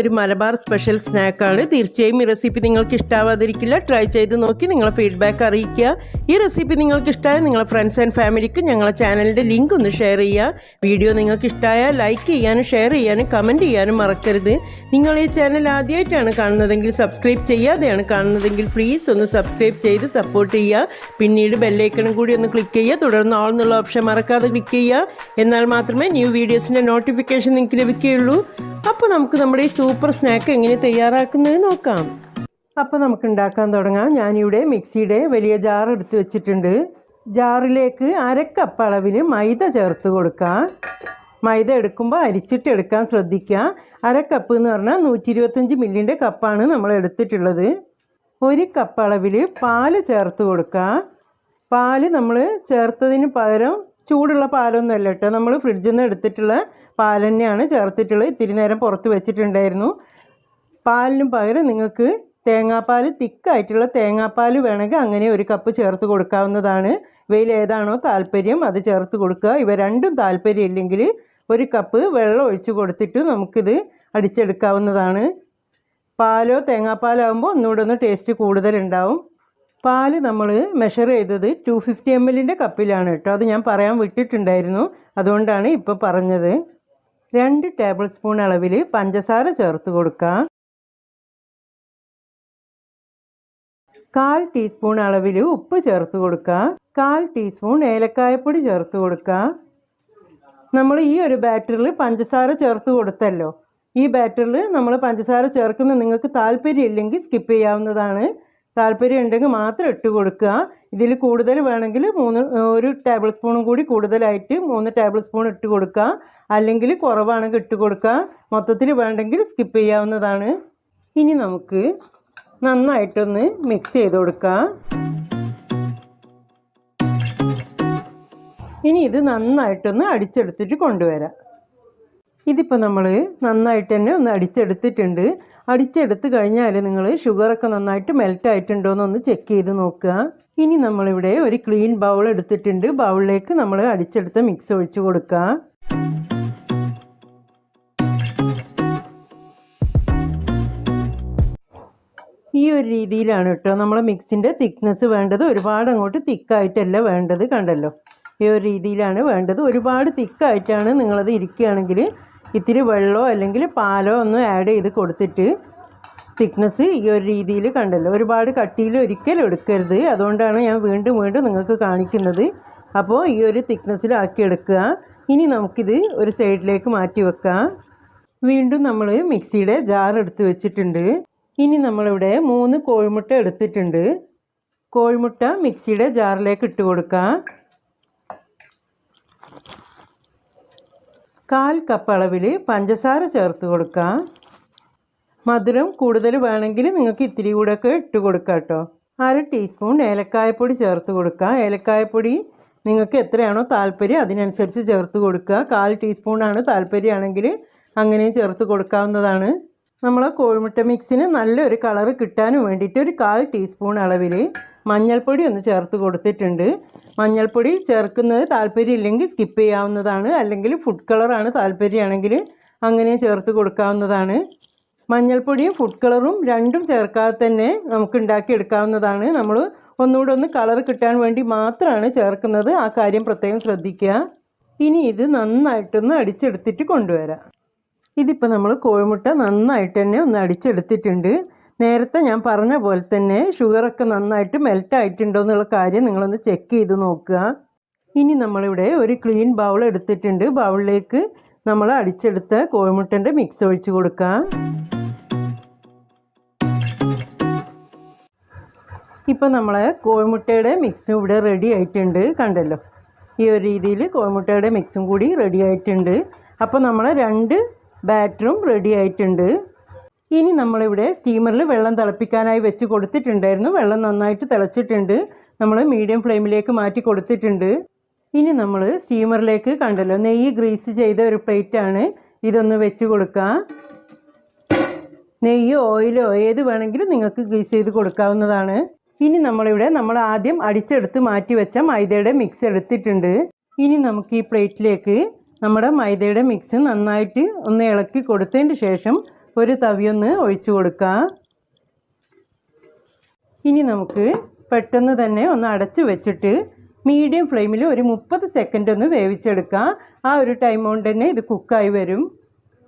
ഒരു മലബാർ സ്പെഷ്യൽ സ്നാക്കാണ് തീർച്ചയായും ഈ റെസിപ്പി നിങ്ങൾക്ക് ഇഷ്ടാവാതിരിക്കില്ല. ട്രൈ ചെയ്ത് നോക്കി നിങ്ങളെ ഫീഡ്ബാക്ക് അറിയിക്കുക. ഈ റെസിപ്പി നിങ്ങൾക്ക് ഇഷ്ടമായ നിങ്ങളെ ഫ്രണ്ട്സ് ആൻഡ് ഫാമിലിക്ക് ഞങ്ങളെ ചാനലിന്റെ ലിങ്ക് ഒന്ന് ഷെയർ ചെയ്യുക. വീഡിയോ നിങ്ങൾക്ക് ഇഷ്ടമായ ലൈക്ക് ചെയ്യാനും ഷെയർ ചെയ്യാനും കമന്റ് ചെയ്യാനും മറക്കരുത്. നിങ്ങൾ ഈ ചാനൽ ആദ്യമായിട്ടാണ് കാണുന്നതെങ്കിൽ സബ്സ്ക്രൈബ് ചെയ്യാതെയാണ് കാണുന്നതെങ്കിൽ പ്ലീസ് ഒന്ന് സബ്സ്ക്രൈബ് ചെയ്ത് സപ്പോർട്ട് ചെയ്യുക. പിന്നീട് ബെല്ലൈക്കണും കൂടി ഒന്ന് ക്ലിക്ക് ചെയ്യുക. തുടർന്ന് ആൾ എന്നുള്ള ഓപ്ഷൻ മറക്കാതെ ക്ലിക്ക് ചെയ്യുക. എന്നാൽ മാത്രമേ ന്യൂ വീഡിയോസിന്റെ നോട്ടിഫിക്കേഷൻ നിങ്ങൾക്ക് ലഭിക്കുകയുള്ളൂ. അപ്പോൾ നമുക്ക് നമ്മുടെ ഈ സൂപ്പർ സ്നാക്ക് എങ്ങനെ തയ്യാറാക്കുന്നത് നോക്കാം. അപ്പോൾ നമുക്ക് ഉണ്ടാക്കാൻ തുടങ്ങാം. ഞാനിവിടെ മിക്സിയുടെ വലിയ ജാർ എടുത്ത് വെച്ചിട്ടുണ്ട്. ജാറിലേക്ക് അരക്കപ്പ് അളവിൽ മൈദ ചേർത്ത് കൊടുക്കാം. മൈദ എടുക്കുമ്പോൾ അരിച്ചിട്ട് എടുക്കാൻ ശ്രദ്ധിക്കുക. അരക്കപ്പ് എന്ന് പറഞ്ഞാൽ നൂറ്റി ഇരുപത്തഞ്ച് മില്ലിന്റെ കപ്പാണ് നമ്മൾ എടുത്തിട്ടുള്ളത്. ഒരു കപ്പ് അളവിൽ പാൽ ചേർത്ത് കൊടുക്കുക പാൽ നമ്മൾ ചേർത്തതിന് പകരം ചൂടുള്ള പാലൊന്നും അല്ല കേട്ടോ. നമ്മൾ ഫ്രിഡ്ജിൽ നിന്ന് എടുത്തിട്ടുള്ള പാൽ തന്നെയാണ് ചേർത്തിട്ടുള്ളത്. ഇത്തിരി നേരം പുറത്ത് വെച്ചിട്ടുണ്ടായിരുന്നു. പാലിനും പകരം നിങ്ങൾക്ക് തേങ്ങാപ്പാൽ തിക്കായിട്ടുള്ള തേങ്ങാപ്പാൽ വേണമെങ്കിൽ അങ്ങനെ ഒരു കപ്പ് ചേർത്ത് കൊടുക്കാവുന്നതാണ്. ഇവയിൽ ഏതാണോ താല്പര്യം അത് ചേർത്ത് കൊടുക്കുക. ഇവ രണ്ടും താല്പര്യം ഇല്ലെങ്കിൽ ഒരു കപ്പ് വെള്ളം ഒഴിച്ച് കൊടുത്തിട്ട് നമുക്കിത് അടിച്ചെടുക്കാവുന്നതാണ്. പാലോ തേങ്ങാപ്പാലോ ആകുമ്പോൾ ഒന്നുകൂടെ ഒന്ന് ടേസ്റ്റ് കൂടുതലുണ്ടാവും പാൽ നമ്മൾ മെഷർ ചെയ്തത് ടു ഫിഫ്റ്റി എം എല്ലിന്റെ കപ്പിലാണ് കേട്ടോ. അത് ഞാൻ പറയാൻ വിട്ടിട്ടുണ്ടായിരുന്നു. അതുകൊണ്ടാണ് ഇപ്പോൾ പറഞ്ഞത്. രണ്ട് ടേബിൾ സ്പൂൺ അളവിൽ പഞ്ചസാര ചേർത്ത് കൊടുക്കാം. കാൽ ടീസ്പൂൺ അളവിൽ ഉപ്പ് ചേർത്ത് കൊടുക്കുക കാൽ ടീസ്പൂൺ ഏലക്കായപ്പൊടി ചേർത്ത് കൊടുക്കുക നമ്മൾ ഈ ഒരു ബാറ്ററിൽ പഞ്ചസാര ചേർത്ത് കൊടുത്തല്ലോ. ഈ ബാറ്ററിൽ നമ്മൾ പഞ്ചസാര ചേർക്കുന്ന നിങ്ങൾക്ക് താല്പര്യമില്ലെങ്കിൽ സ്കിപ്പ് ചെയ്യാവുന്നതാണ്. താല്പര്യം ഉണ്ടെങ്കിൽ മാത്രം ഇട്ട് കൊടുക്കുക. ഇതിൽ കൂടുതൽ വേണമെങ്കിൽ മൂന്ന് ഒരു ടേബിൾ സ്പൂണും കൂടി കൂടുതലായിട്ട് മൂന്ന് ടേബിൾ സ്പൂൺ ഇട്ട് കൊടുക്കുക. അല്ലെങ്കിൽ കുറവാണെങ്കിൽ ഇട്ട് കൊടുക്കുക. മൊത്തത്തിൽ വേണ്ടെങ്കിൽ സ്കിപ്പ് ചെയ്യാവുന്നതാണ്. ഇനി നമുക്ക് നന്നായിട്ടൊന്ന് മിക്സ് ചെയ്ത് കൊടുക്കുക. ഇനി ഇത് നന്നായിട്ടൊന്ന് അടിച്ചെടുത്തിട്ട് കൊണ്ടുവരാം. ഇതിപ്പോൾ നമ്മൾ നന്നായിട്ട് തന്നെ ഒന്ന് അടിച്ചെടുത്തിട്ടുണ്ട്. അടിച്ചെടുത്ത് കഴിഞ്ഞാൽ നിങ്ങൾ ഷുഗറൊക്കെ നന്നായിട്ട് മെൽറ്റ് ആയിട്ടുണ്ടോ എന്നൊന്ന് ചെക്ക് ചെയ്ത് നോക്കുക. ഇനി നമ്മളിവിടെ ഒരു ക്ലീൻ ബൗൾ എടുത്തിട്ടുണ്ട്. ബൗളിലേക്ക് നമ്മൾ അടിച്ചെടുത്ത മിക്സ് ഒഴിച്ചു കൊടുക്കുക. ഈ ഒരു രീതിയിലാണ് കേട്ടോ നമ്മൾ മിക്സിന്റെ തിക്നെസ് വേണ്ടത്. ഒരുപാട് അങ്ങോട്ട് തിക്കായിട്ടല്ല വേണ്ടത്. കണ്ടല്ലോ? ഈ ഒരു രീതിയിലാണ് വേണ്ടത്. ഒരുപാട് തിക്കായിട്ടാണ് നിങ്ങളത് ഇരിക്കുകയാണെങ്കിൽ ഇത്തിരി വെള്ളമോ അല്ലെങ്കിൽ പാലോ ഒന്ന് ആഡ് ചെയ്ത് കൊടുത്തിട്ട് തിക്നെസ് ഈ ഒരു രീതിയിൽ കണ്ടല്ലോ. ഒരുപാട് കട്ടിയിൽ ഒരിക്കലും എടുക്കരുത്. അതുകൊണ്ടാണ് ഞാൻ വീണ്ടും വീണ്ടും നിങ്ങൾക്ക് കാണിക്കുന്നത്. അപ്പോൾ ഈ ഒരു തിക്നെസ്സിലാക്കി എടുക്കുക. ഇനി നമുക്കിത് ഒരു സൈഡിലേക്ക് മാറ്റി വെക്കാം. വീണ്ടും നമ്മൾ മിക്സിയുടെ ജാർ എടുത്ത് വെച്ചിട്ടുണ്ട്. ഇനി നമ്മളിവിടെ മൂന്ന് കോഴിമുട്ട എടുത്തിട്ടുണ്ട്. കോഴിമുട്ട മിക്സിയുടെ ജാറിലേക്ക് ഇട്ട് കൊടുക്കാം. കാൽ കപ്പ് അളവിൽ പഞ്ചസാര ചേർത്ത് കൊടുക്കാം. മധുരം കൂടുതൽ വേണമെങ്കിൽ നിങ്ങൾക്ക് ഇത്തിരി കൂടെയൊക്കെ ഇട്ട് കൊടുക്കാം കേട്ടോ. അര ടീസ്പൂൺ ഏലക്കായപ്പൊടി ചേർത്ത് കൊടുക്കുക ഏലക്കായപ്പൊടി നിങ്ങൾക്ക് എത്രയാണോ താല്പര്യം അതിനനുസരിച്ച് ചേർത്ത് കൊടുക്കുക. കാൽ ടീസ്പൂണാണ് താല്പര്യമാണെങ്കിൽ അങ്ങനെയും ചേർത്ത് കൊടുക്കാവുന്നതാണ്. നമ്മളെ കോഴിമുട്ട മിക്സിന് നല്ലൊരു കളറ് കിട്ടാനും വേണ്ടിയിട്ട് ഒരു കാൽ ടീസ്പൂൺ അളവിൽ മഞ്ഞൾപ്പൊടി ഒന്ന് ചേർത്ത് കൊടുത്തിട്ടുണ്ട്. മഞ്ഞൾപ്പൊടി ചേർക്കുന്നത് താല്പര്യമില്ലെങ്കിൽ സ്കിപ്പ് ചെയ്യാവുന്നതാണ്. അല്ലെങ്കിൽ ഫുഡ് കളറാണ് താല്പര്യമാണെങ്കിൽ അങ്ങനെ ചേർത്ത് കൊടുക്കാവുന്നതാണ്. മഞ്ഞൾപ്പൊടിയും ഫുഡ് കളറും രണ്ടും ചേർക്കാതെ തന്നെ നമുക്ക് ഉണ്ടാക്കിയെടുക്കാവുന്നതാണ് നമ്മൾ ഒന്നുകൂടെ ഒന്ന് കളർ കിട്ടാൻ വേണ്ടി മാത്രമാണ് ചേർക്കുന്നത്. ആ കാര്യം പ്രത്യേകം ശ്രദ്ധിക്കുക. ഇനി ഇത് നന്നായിട്ടൊന്ന് അടിച്ചെടുത്തിട്ട് കൊണ്ടുവരാം. ഇതിപ്പോൾ നമ്മൾ കോഴിമുട്ട നന്നായിട്ട് തന്നെ ഒന്ന് അടിച്ചെടുത്തിട്ടുണ്ട്. നേരത്തെ ഞാൻ പറഞ്ഞ പോലെ തന്നെ ഷുഗറൊക്കെ നന്നായിട്ട് മെൽറ്റ് ആയിട്ടുണ്ടോ എന്നുള്ള കാര്യം നിങ്ങളൊന്ന് ചെക്ക് ചെയ്ത് നോക്കുക. ഇനി നമ്മളിവിടെ ഒരു ക്ലീൻ ബൗൾ എടുത്തിട്ടുണ്ട്. ബൗളിലേക്ക് നമ്മൾ അടിച്ചെടുത്ത കോഴിമുട്ടന്റെ മിക്സ് ഒഴിച്ച് കൊടുക്കാം. ഇപ്പോൾ നമ്മളെ കോഴിമുട്ടയുടെ മിക്സും ഇവിടെ റെഡി ആയിട്ടുണ്ട്. കണ്ടല്ലോ? ഈ ഒരു രീതിയിൽ കോഴിമുട്ടയുടെ മിക്സും കൂടി റെഡി ആയിട്ടുണ്ട്. അപ്പോൾ നമ്മൾ രണ്ട് ബാറ്ററും റെഡി ആയിട്ടുണ്ട്. ഇനി നമ്മളിവിടെ സ്റ്റീമറിൽ വെള്ളം തിളപ്പിക്കാനായി വെച്ച് കൊടുത്തിട്ടുണ്ടായിരുന്നു. വെള്ളം നന്നായിട്ട് തിളച്ചിട്ടുണ്ട്. നമ്മൾ മീഡിയം ഫ്ലെയിമിലേക്ക് മാറ്റി കൊടുത്തിട്ടുണ്ട്. ഇനി നമ്മൾ സ്റ്റീമറിലേക്ക് കണ്ടല്ലോ നെയ്യ് ഗ്രീസ് ചെയ്ത ഒരു പ്ലേറ്റാണ് ഇതൊന്ന് വെച്ച് കൊടുക്കുക നെയ്യോ ഓയിലോ ഏത് വേണമെങ്കിലും നിങ്ങൾക്ക് ഗ്രീസ് ചെയ്ത് കൊടുക്കാവുന്നതാണ്. ഇനി നമ്മളിവിടെ നമ്മൾ ആദ്യം അടിച്ചെടുത്ത് മാറ്റി വെച്ച മൈദയുടെ മിക്സ് എടുത്തിട്ടുണ്ട്. ഇനി നമുക്ക് ഈ പ്ലേറ്റിലേക്ക് നമ്മുടെ മൈദയുടെ മിക്സ് നന്നായിട്ട് ഒന്ന് ഇളക്കി കൊടുത്തതിന് ശേഷം ഒരു തവിയൊന്ന് ഒഴിച്ചു കൊടുക്കുക ഇനി നമുക്ക് പെട്ടെന്ന് തന്നെ ഒന്ന് അടച്ചു വെച്ചിട്ട് മീഡിയം ഫ്ലെയിമിൽ ഒരു മുപ്പത് സെക്കൻഡ് ഒന്ന് വേവിച്ചെടുക്കുക ആ ഒരു ടൈം കൊണ്ട് തന്നെ ഇത് കുക്കായി വരും.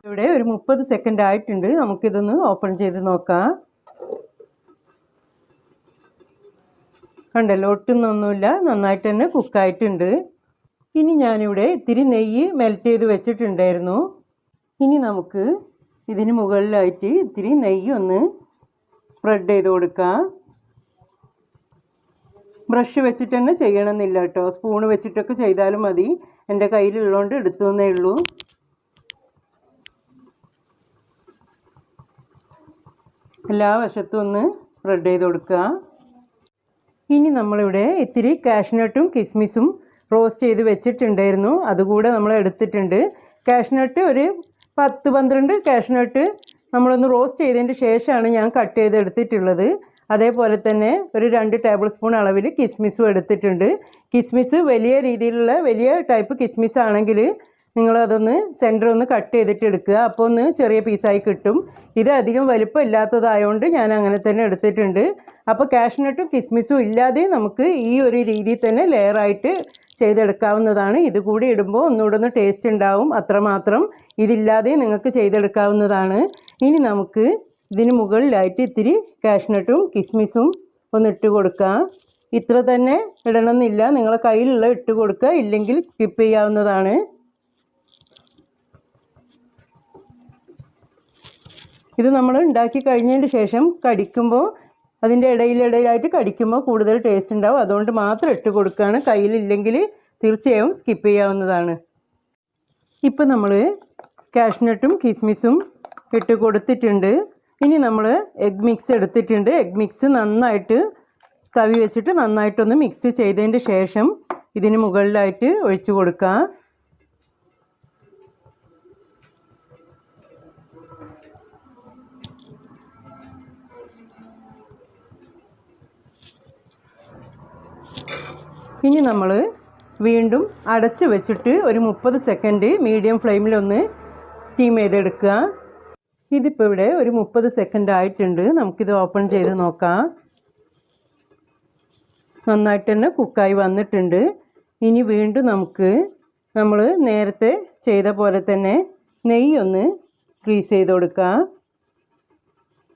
ഇവിടെ ഒരു മുപ്പത് സെക്കൻഡ് ആയിട്ടുണ്ട്. നമുക്കിതൊന്ന് ഓപ്പൺ ചെയ്ത് നോക്കാം. കണ്ടല്ലോ ഒട്ടുന്നൊന്നുമില്ല നന്നായിട്ട് തന്നെ കുക്കായിട്ടുണ്ട് ഇനി ഞാനിവിടെ ഇത്തിരി നെയ്യ് മെൽറ്റ് ചെയ്ത് വെച്ചിട്ടുണ്ടായിരുന്നു. ഇനി നമുക്ക് ഇതിന് മുകളിലായിട്ട് ഇത്തിരി നെയ്യ് ഒന്ന് സ്പ്രെഡ് ചെയ്ത് കൊടുക്കാം. ബ്രഷ് വെച്ചിട്ട് തന്നെ ചെയ്യണമെന്നില്ല കേട്ടോ. സ്പൂണ് വെച്ചിട്ടൊക്കെ ചെയ്താലും മതി. എന്റെ കയ്യിലുള്ളതുകൊണ്ട് എടുത്തു എന്നേ ഉള്ളൂ. എല്ലാ വശത്തും ഒന്ന് സ്പ്രെഡ് ചെയ്ത് കൊടുക്കുക ഇനി നമ്മളിവിടെ ഇത്തിരി കാഷ്നട്ടും കിസ്മിസും റോസ്റ്റ് ചെയ്ത് വെച്ചിട്ടുണ്ടായിരുന്നു. അതുകൂടെ നമ്മൾ എടുത്തിട്ടുണ്ട്. കാഷ്നട്ട് ഒരു പത്ത് പന്ത്രണ്ട് കാഷ്നട്ട് നമ്മളൊന്ന് റോസ്റ്റ് ചെയ്തതിന് ശേഷമാണ് ഞാൻ കട്ട് ചെയ്ത് എടുത്തിട്ടുള്ളത്. അതേപോലെ തന്നെ ഒരു രണ്ട് ടേബിൾ സ്പൂൺ അളവിൽ കിസ്മിസും എടുത്തിട്ടുണ്ട്. കിസ്മിസ് വലിയ രീതിയിലുള്ള വലിയ ടൈപ്പ് കിസ്മിസ് ആണെങ്കിൽ നിങ്ങളതൊന്ന് സെന്റർ ഒന്ന് കട്ട് ചെയ്തിട്ട് എടുക്കുക. അപ്പോൾ ഒന്ന് ചെറിയ പീസായി കിട്ടും. ഇത് അധികം വലുപ്പം ഇല്ലാത്തതായതുകൊണ്ട് ഞാൻ അങ്ങനെ തന്നെ എടുത്തിട്ടുണ്ട്. അപ്പോൾ കാഷ്നട്ടും കിസ്മിസും ഇല്ലാതെ നമുക്ക് ഈ ഒരു രീതിയിൽ തന്നെ ലെയറായിട്ട് ചെയ്തെടുക്കാവുന്നതാണ്. ഇത് കൂടി ഇടുമ്പോൾ ഒന്നുകൂടെ ഒന്ന് ടേസ്റ്റ് ഉണ്ടാവും. അത്രമാത്രം ഇതില്ലാതെ നിങ്ങൾക്ക് ചെയ്തെടുക്കാവുന്നതാണ്. ഇനി നമുക്ക് ഇതിന് മുകളിലായിട്ട് ഇത്തിരി കാഷ്നട്ടും കിസ്മിസും ഒന്ന് ഇട്ട് കൊടുക്കാം. ഇത്ര തന്നെ ഇടണമെന്നില്ല. നിങ്ങളെ കയ്യിലുള്ള ഇട്ട് കൊടുക്കുക. ഇല്ലെങ്കിൽ സ്കിപ്പ് ചെയ്യാവുന്നതാണ്. ഇത് നമ്മൾ ഉണ്ടാക്കി കഴിഞ്ഞതിന് ശേഷം കടിക്കുമ്പോൾ അതിന്റെ ഇടയിലിടയിലായിട്ട് കടിക്കുമ്പോൾ കൂടുതൽ ടേസ്റ്റ് ഉണ്ടാവും. അതുകൊണ്ട് മാത്രം ഇട്ട് കൊടുക്കുകയാണ്. കയ്യിലില്ലെങ്കിൽ തീർച്ചയായും സ്കിപ്പ് ചെയ്യാവുന്നതാണ്. ഇപ്പം നമ്മൾ കാഷ്നട്ടും കിസ്മിസും ഇട്ട് കൊടുത്തിട്ടുണ്ട്. ഇനി നമ്മൾ എഗ് മിക്സ് എടുത്തിട്ടുണ്ട്. എഗ് മിക്സ് നന്നായിട്ട് തവി വെച്ചിട്ട് നന്നായിട്ടൊന്ന് മിക്സ് ചെയ്തതിന്റെ ശേഷം ഇതിന് മുകളിലായിട്ട് ഒഴിച്ചു കൊടുക്കാം. ഇനി നമ്മൾ വീണ്ടും അടച്ച് വെച്ചിട്ട് ഒരു മുപ്പത് സെക്കൻഡ് മീഡിയം ഫ്ലെയിമിലൊന്ന് സ്റ്റീം ചെയ്തെടുക്കുക. ഇതിപ്പോൾ ഇവിടെ ഒരു മുപ്പത് സെക്കൻഡ് ആയിട്ടുണ്ട്. നമുക്കിത് ഓപ്പൺ ചെയ്ത് നോക്കാം. നന്നായിട്ട് തന്നെ കുക്കായി വന്നിട്ടുണ്ട്. ഇനി വീണ്ടും നമുക്ക് നമ്മൾ നേരത്തെ ചെയ്ത പോലെ തന്നെ നെയ്യൊന്ന് ഗ്രീസ് ചെയ്ത് കൊടുക്കാം.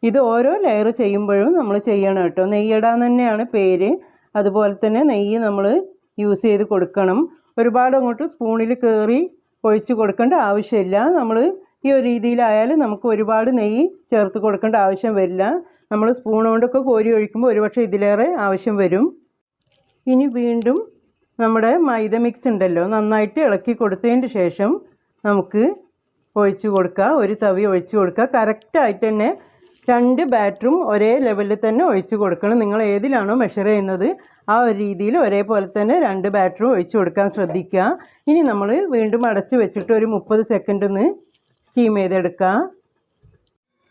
ഇത് ഓരോ ലെയർ ചെയ്യുമ്പോഴും നമ്മൾ ചെയ്യണം കേട്ടോ. നെയ്യിടാൻ തന്നെയാണ് പേര്. അതുപോലെ തന്നെ നെയ്യ് നമ്മൾ യൂസ് ചെയ്ത് കൊടുക്കണം. ഒരുപാട് അങ്ങോട്ട് സ്പൂണിൽ കയറി ഒഴിച്ച് കൊടുക്കേണ്ട ആവശ്യമില്ല. നമ്മൾ ഈ ഒരു രീതിയിലായാലും നമുക്ക് ഒരുപാട് നെയ്യ് ചേർത്ത് കൊടുക്കേണ്ട ആവശ്യം വരില്ല. നമ്മൾ സ്പൂൺ കൊണ്ടൊക്കെ കോരി ഒഴിക്കുമ്പോൾ ഒരുപക്ഷെ ഇതിലേറെ ആവശ്യം വരും. ഇനി വീണ്ടും നമ്മുടെ മൈദ മിക്സ് ഉണ്ടല്ലോ നന്നായിട്ട് ഇളക്കി കൊടുത്തതിന് ശേഷം നമുക്ക് ഒഴിച്ചു കൊടുക്കുക ഒരു തവി ഒഴിച്ച് കൊടുക്കുക കറക്റ്റായിട്ട് തന്നെ രണ്ട് ബാറ്ററും ഒരേ ലെവലിൽ തന്നെ ഒഴിച്ച് കൊടുക്കണം. നിങ്ങൾ ഏതിലാണോ മെഷർ ചെയ്യുന്നത് ആ ഒരു രീതിയിൽ ഒരേപോലെ തന്നെ രണ്ട് ബാറ്ററും ഒഴിച്ച് കൊടുക്കാൻ ശ്രദ്ധിക്കുക. ഇനി നമ്മൾ വീണ്ടും അടച്ച് വെച്ചിട്ട് ഒരു മുപ്പത് സെക്കൻഡ് ഒന്ന് സ്റ്റീം ചെയ്തെടുക്കുക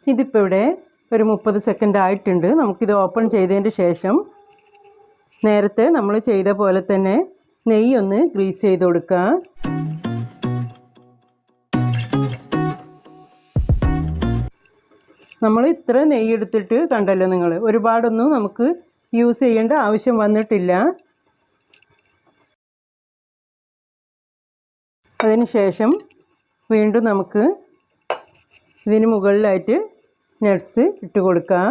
ഇതിപ്പോൾ ഇവിടെ ഒരു മുപ്പത് സെക്കൻഡ് ആയിട്ടുണ്ട്. നമുക്കിത് ഓപ്പൺ ചെയ്തതിന്റെ ശേഷം നേരത്തെ നമ്മൾ ചെയ്ത പോലെ തന്നെ നെയ്യൊന്ന് ഗ്രീസ് ചെയ്ത് കൊടുക്കുക നമ്മൾ ഇത്ര നെയ്യ് എടുത്തിട്ട് കണ്ടല്ലോ നിങ്ങൾ. ഒരുപാടൊന്നും നമുക്ക് യൂസ് ചെയ്യേണ്ട ആവശ്യം വന്നിട്ടില്ല. അതിന് ശേഷം വീണ്ടും നമുക്ക് ഇതിന് മുകളിലായിട്ട് നട്ട്സ് ഇട്ട് കൊടുക്കാം.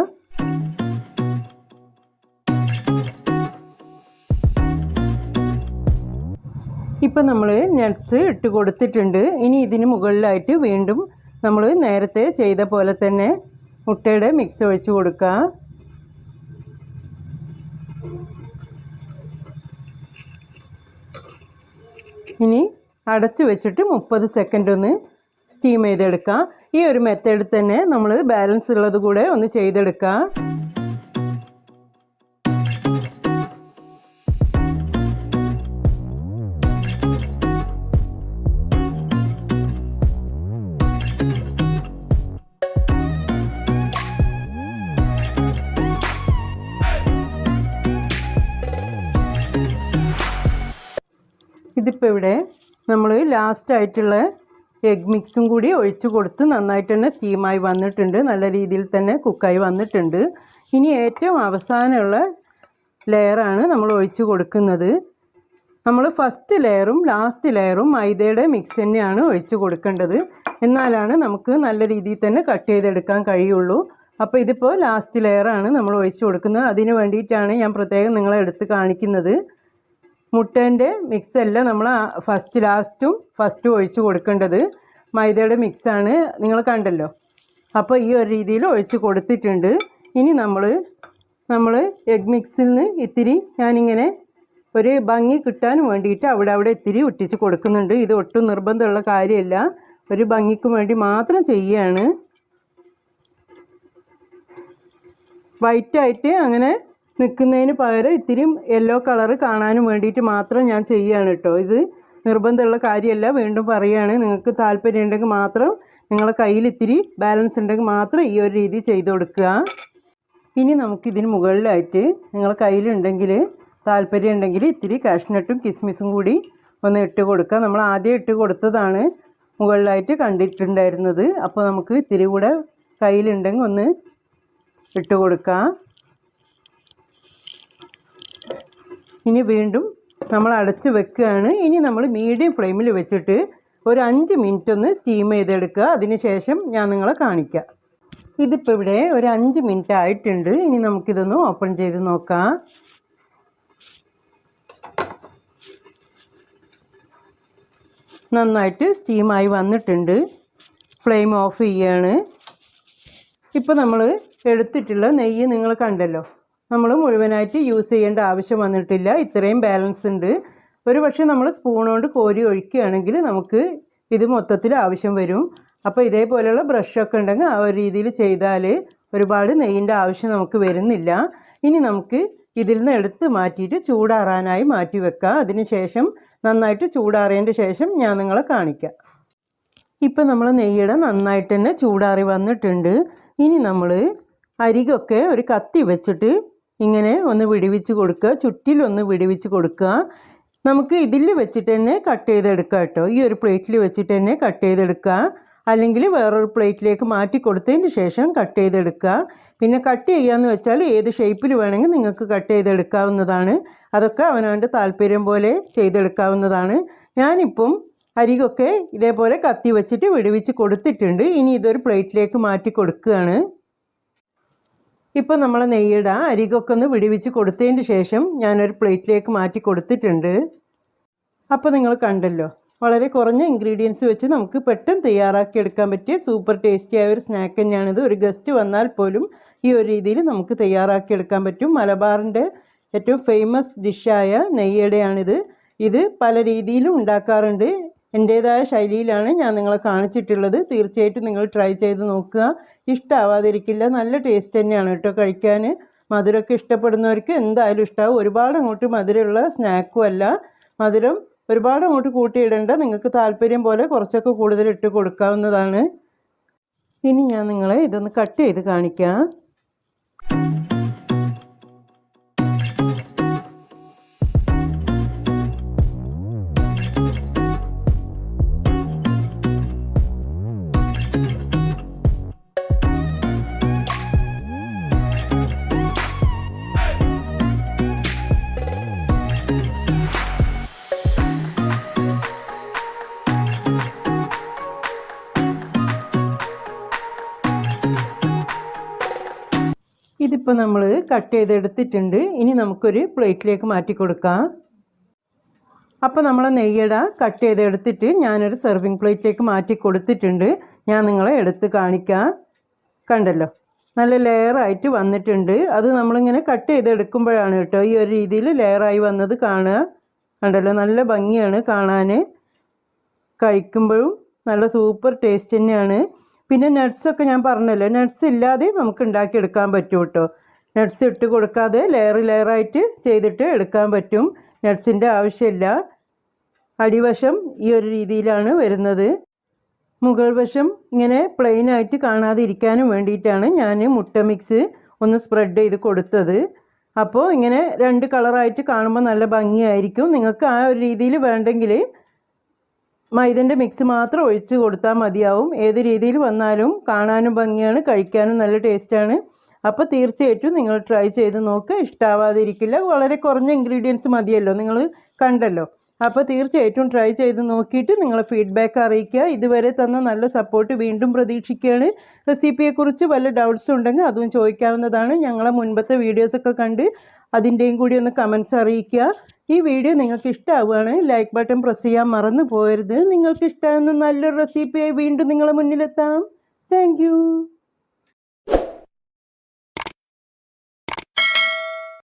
ഇപ്പം നമ്മൾ നട്ട്സ് ഇട്ട് കൊടുത്തിട്ടുണ്ട്. ഇനി ഇതിന് മുകളിലായിട്ട് വീണ്ടും നമ്മൾ നേരത്തെ ചെയ്ത പോലെ തന്നെ മുട്ടയുടെ മിക്സ് ഒഴിച്ച് കൊടുക്കുക. ഇനി അടച്ചു വെച്ചിട്ട് മുപ്പത് സെക്കൻഡ് ഒന്ന് സ്റ്റീം ചെയ്തെടുക്കാം ഈ ഒരു മെത്തേഡിൽ തന്നെ നമ്മൾ ബാലൻസ് ഉള്ളത് കൂടെ ഒന്ന് ചെയ്തെടുക്കാം ഇതിപ്പോൾ ഇവിടെ നമ്മൾ ലാസ്റ്റ് ആയിട്ടുള്ള എഗ് മിക്സും കൂടി ഒഴിച്ച് കൊടുത്ത് നന്നായിട്ട് തന്നെ സ്റ്റീമായി വന്നിട്ടുണ്ട്. നല്ല രീതിയിൽ തന്നെ കുക്കായി വന്നിട്ടുണ്ട്. ഇനി ഏറ്റവും അവസാനമുള്ള ലെയറാണ് നമ്മൾ ഒഴിച്ച് കൊടുക്കുന്നത്. നമ്മൾ ഫസ്റ്റ് ലെയറും ലാസ്റ്റ് ലെയറും മൈദയുടെ മിക്സ് തന്നെയാണ് ഒഴിച്ച് കൊടുക്കേണ്ടത്. എന്നാലാണ് നമുക്ക് നല്ല രീതിയിൽ തന്നെ കട്ട് ചെയ്തെടുക്കാൻ കഴിയുള്ളൂ. അപ്പോൾ ഇതിപ്പോൾ ലാസ്റ്റ് ലെയറാണ് നമ്മൾ ഒഴിച്ച് കൊടുക്കുന്നത്. അതിന് വേണ്ടിയിട്ടാണ് ഞാൻ പ്രത്യേകം നിങ്ങളെ എടുത്ത് കാണിക്കുന്നത്. മുട്ടേന്റെ മിക്സ് അല്ല നമ്മൾ ഫസ്റ്റ് ലാസ്റ്റും ഫസ്റ്റും ഒഴിച്ച് കൊടുക്കേണ്ടത്. മൈദയുടെ മിക്സാണ്. നിങ്ങൾ കണ്ടല്ലോ. അപ്പോൾ ഈ ഒരു രീതിയിൽ ഒഴിച്ച് കൊടുത്തിട്ടുണ്ട്. ഇനി നമ്മൾ നമ്മൾ എഗ് മിക്സിൽ നിന്ന് ഇത്തിരി ഞാനിങ്ങനെ ഒരു ഭംഗി കിട്ടാൻ വേണ്ടിയിട്ട് അവിടെ അവിടെ ഇത്തിരി ഒട്ടിച്ച് കൊടുക്കുന്നുണ്ട്. ഇത് ഒട്ടും നിർബന്ധമുള്ള കാര്യമല്ല. ഒരു ഭംഗിക്ക് വേണ്ടി മാത്രം ചെയ്യുകയാണ് വൈറ്റായിട്ട് അങ്ങനെ നിൽക്കുന്നതിന് പകരം ഇത്തിരി യെല്ലോ കളറ് കാണാനും വേണ്ടിയിട്ട് മാത്രം ഞാൻ ചെയ്യുകയാണ് കേട്ടോ. ഇത് നിർബന്ധമുള്ള കാര്യമല്ല. വീണ്ടും പറയുകയാണ് നിങ്ങൾക്ക് താല്പര്യം ഉണ്ടെങ്കിൽ മാത്രം നിങ്ങളെ കയ്യിൽ ഇത്തിരി ബാലൻസ് ഉണ്ടെങ്കിൽ മാത്രം ഈ ഒരു രീതി ചെയ്ത് കൊടുക്കുക. ഇനി നമുക്കിതിന് മുകളിലായിട്ട് നിങ്ങളെ കയ്യിലുണ്ടെങ്കിൽ താല്പര്യം ഉണ്ടെങ്കിൽ ഇത്തിരി കാഷ്നട്ടും കിസ്മിസും കൂടി ഒന്ന് ഇട്ട് കൊടുക്കുക. നമ്മൾ ആദ്യം ഇട്ട് കൊടുത്തതാണ് മുകളിലായിട്ട് കണ്ടിട്ടുണ്ടായിരുന്നത്. അപ്പോൾ നമുക്ക് ഇത്തിരി കൂടെ കയ്യിലുണ്ടെങ്കിൽ ഒന്ന് ഇട്ട് കൊടുക്കാം. ഇനി വീണ്ടും നമ്മൾ അടച്ച് വെക്കുകയാണ്. ഇനി നമ്മൾ മീഡിയം ഫ്ലെയിമിൽ വെച്ചിട്ട് ഒരു അഞ്ച് മിനിറ്റ് ഒന്ന് സ്റ്റീം ചെയ്തെടുക്കുക. അതിനുശേഷം ഞാൻ നിങ്ങളെ കാണിക്കാം. ഇതിപ്പോൾ ഇവിടെ ഒരു അഞ്ച് മിനിറ്റ് ആയിട്ടുണ്ട്. ഇനി നമുക്കിതൊന്ന് ഓപ്പൺ ചെയ്ത് നോക്കാം. നന്നായിട്ട് സ്റ്റീമായി വന്നിട്ടുണ്ട്. ഫ്ലെയിം ഓഫ് ചെയ്യാണ്. ഇപ്പോൾ നമ്മൾ എടുത്തിട്ടുള്ള നെയ്യ് നിങ്ങൾ കണ്ടല്ലോ. നമ്മൾ മുഴുവനായിട്ട് യൂസ് ചെയ്യേണ്ട ആവശ്യം വന്നിട്ടില്ല. ഇത്രയും ബാലൻസ് ഉണ്ട്. ഒരു പക്ഷേ നമ്മൾ സ്പൂൺ കൊണ്ട് കോരി ഒഴിക്കുകയാണെങ്കിൽ നമുക്ക് ഇത് മൊത്തത്തിൽ ആവശ്യം വരും. അപ്പോൾ ഇതേപോലെയുള്ള ബ്രഷൊക്കെ ഉണ്ടെങ്കിൽ ആ ഒരു രീതിയിൽ ചെയ്താൽ ഒരുപാട് നെയ്യിന്റെ ആവശ്യം നമുക്ക് വരുന്നില്ല. ഇനി നമുക്ക് ഇതിൽ നിന്ന് എടുത്ത് മാറ്റിയിട്ട് ചൂടാറാനായി മാറ്റി വെക്കാം. അതിന് ശേഷം നന്നായിട്ട് ചൂടാറിയതിന്റെ ശേഷം ഞാൻ നിങ്ങളെ കാണിക്കാം. ഇപ്പം നമ്മൾ നെയ്യുടെ നന്നായിട്ട് തന്നെ ചൂടാറി വന്നിട്ടുണ്ട്. ഇനി നമ്മൾ അരികൊക്കെ ഒരു കത്തി വെച്ചിട്ട് ഇങ്ങനെ ഒന്ന് വിടിവിച്ച് കൊടുക്കുക ചുറ്റിലൊന്ന് വിടിവിച്ച് കൊടുക്കുക. നമുക്ക് ഇതിൽ വെച്ചിട്ട് തന്നെ കട്ട് ചെയ്തെടുക്കാം കേട്ടോ. ഈ ഒരു പ്ലേറ്റിൽ വെച്ചിട്ട് തന്നെ കട്ട് ചെയ്തെടുക്കുക. അല്ലെങ്കിൽ വേറൊരു പ്ലേറ്റിലേക്ക് മാറ്റി കൊടുത്തതിന് ശേഷം കട്ട് ചെയ്തെടുക്കുക. പിന്നെ കട്ട് ചെയ്യാന്ന് വെച്ചാൽ ഏത് ഷേപ്പിൽ വേണമെങ്കിൽ നിങ്ങൾക്ക് കട്ട് ചെയ്തെടുക്കാവുന്നതാണ്. അതൊക്കെ അവനവന്റെ താല്പര്യം പോലെ ചെയ്തെടുക്കാവുന്നതാണ്. ഞാനിപ്പം അരികൊക്കെ ഇതേപോലെ കത്തി വെച്ചിട്ട് വിടുവിച്ച് കൊടുത്തിട്ടുണ്ട്. ഇനി ഇതൊരു പ്ലേറ്റിലേക്ക് മാറ്റി കൊടുക്കുകയാണ്. ഇപ്പോൾ നമ്മൾ നെയ്യുടെ അരികൊക്കെ ഒന്ന് വിടിവിച്ച് കൊടുത്തതിന് ശേഷം ഞാനൊരു പ്ലേറ്റിലേക്ക് മാറ്റി കൊടുത്തിട്ടുണ്ട്. അപ്പോൾ നിങ്ങൾ കണ്ടല്ലോ വളരെ കുറഞ്ഞ ഇൻഗ്രീഡിയൻസ് വെച്ച് നമുക്ക് പെട്ടെന്ന് തയ്യാറാക്കി എടുക്കാൻ പറ്റിയ സൂപ്പർ ടേസ്റ്റി ആയ ഒരു സ്നാക്ക് തന്നെയാണിത്. ഒരു ഗസ്റ്റ് വന്നാൽ പോലും ഈ ഒരു രീതിയിൽ നമുക്ക് തയ്യാറാക്കി എടുക്കാൻ പറ്റും. മലബാറിന്റെ ഏറ്റവും ഫേമസ് ഡിഷായ നെയ്യടയാണിത്. ഇത് പല രീതിയിലും ഉണ്ടാക്കാറുണ്ട്. എന്റേതായ ശൈലിയിലാണ് ഞാൻ നിങ്ങളെ കാണിച്ചിട്ടുള്ളത്. തീർച്ചയായിട്ടും നിങ്ങൾ ട്രൈ ചെയ്ത് നോക്കുക. ഇഷ്ടമാവാതിരിക്കില്ല നല്ല ടേസ്റ്റ് തന്നെയാണ് കേട്ടോ കഴിക്കാൻ. മധുരമൊക്കെ ഇഷ്ടപ്പെടുന്നവർക്ക് എന്തായാലും ഇഷ്ടമാവും ഒരുപാട് അങ്ങോട്ട് മധുരമുള്ള സ്നാക്കും അല്ല. മധുരം ഒരുപാട് അങ്ങോട്ട് കൂട്ടിയിടേണ്ട. നിങ്ങൾക്ക് താല്പര്യം പോലെ കുറച്ചൊക്കെ കൂടുതൽ ഇട്ട് കൊടുക്കാവുന്നതാണ്. ഇനി ഞാൻ നിങ്ങളെ ഇതൊന്ന് കട്ട് ചെയ്ത് കാണിക്കാം. ഇതിപ്പോൾ നമ്മൾ കട്ട് ചെയ്തെടുത്തിട്ടുണ്ട്. ഇനി നമുക്കൊരു പ്ലേറ്റിലേക്ക് മാറ്റി കൊടുക്കാം. അപ്പോൾ നമ്മൾ നെയ്യട കട്ട് ചെയ്തെടുത്തിട്ട് ഞാനൊരു സെർവിങ് പ്ലേറ്റിലേക്ക് മാറ്റി കൊടുത്തിട്ടുണ്ട്. ഞാൻ നിങ്ങളെ എടുത്ത് കാണിക്കാം. കണ്ടല്ലോ? നല്ല ലെയറായിട്ട് വന്നിട്ടുണ്ട്. അത് നമ്മളിങ്ങനെ കട്ട് ചെയ്തെടുക്കുമ്പോഴാണ് കേട്ടോ ഈ ഒരു രീതിയിൽ ലെയറായി വന്നത് കാണുക. കണ്ടല്ലോ? നല്ല ഭംഗിയാണ് കാണാൻ. കഴിക്കുമ്പോഴും നല്ല സൂപ്പർ ടേസ്റ്റ് തന്നെയാണ്. പിന്നെ നട്ട്സൊക്കെ ഞാൻ പറഞ്ഞല്ലോ നട്ട്സ് ഇല്ലാതെ നമുക്ക് ഉണ്ടാക്കിയെടുക്കാൻ പറ്റും കേട്ടോ നട്ട്സ് ഇട്ട് കൊടുക്കാതെ ലെയർ ലെയറായിട്ട് ചെയ്തിട്ട് എടുക്കാൻ പറ്റും. നട്ട്സിന്റെ ആവശ്യമില്ല. അടിവശം ഈ ഒരു രീതിയിലാണ് വരുന്നത്. മുകൾ വശം ഇങ്ങനെ പ്ലെയിൻ ആയിട്ട് കാണാതെ ഇരിക്കാനും വേണ്ടിയിട്ടാണ് ഞാൻ മുട്ട മിക്സ് ഒന്ന് സ്പ്രെഡ് ചെയ്ത് കൊടുത്തത്. അപ്പോൾ ഇങ്ങനെ രണ്ട് കളറായിട്ട് കാണുമ്പോൾ നല്ല ഭംഗിയായിരിക്കും. നിങ്ങൾക്ക് ആ ഒരു രീതിയിൽ വേണ്ടെങ്കിൽ മൈദന്റെ മിക്സ് മാത്രം ഒഴിച്ച് കൊടുത്താൽ മതിയാവും. ഏത് രീതിയിൽ വന്നാലും കാണാനും ഭംഗിയാണ് കഴിക്കാനും നല്ല ടേസ്റ്റാണ് അപ്പോൾ തീർച്ചയായിട്ടും നിങ്ങൾ ട്രൈ ചെയ്ത് നോക്കുക ഇഷ്ടാവാതിരിക്കില്ല. വളരെ കുറഞ്ഞ ഇൻഗ്രീഡിയൻസ് മതിയല്ലോ നിങ്ങൾ കണ്ടല്ലോ. അപ്പോൾ തീർച്ചയായിട്ടും ട്രൈ ചെയ്ത് നോക്കിയിട്ട് നിങ്ങളെ ഫീഡ്ബാക്ക് അറിയിക്കുക. ഇതുവരെ തന്ന നല്ല സപ്പോർട്ട് വീണ്ടും പ്രതീക്ഷിക്കുകയാണ്. റെസിപ്പിയെക്കുറിച്ച് വല്ല ഡൗട്ട്സ് ഉണ്ടെങ്കിൽ അതും ചോദിക്കാവുന്നതാണ്. ഞങ്ങളെ മുൻപത്തെ വീഡിയോസൊക്കെ കണ്ട് അതിന്റെയും കൂടി ഒന്ന് കമൻസ് അറിയിക്കുക. ഈ വീഡിയോ നിങ്ങൾക്ക് ഇഷ്ടമാവുകയാണ് ലൈക്ക് ബട്ടൺ പ്രസ് ചെയ്യാൻ മറന്നു പോകരുത്. നിങ്ങൾക്ക് ഇഷ്ടമാകുന്ന നല്ലൊരു റെസിപ്പിയായി വീണ്ടും നിങ്ങളെ മുന്നിലെത്താം. താങ്ക്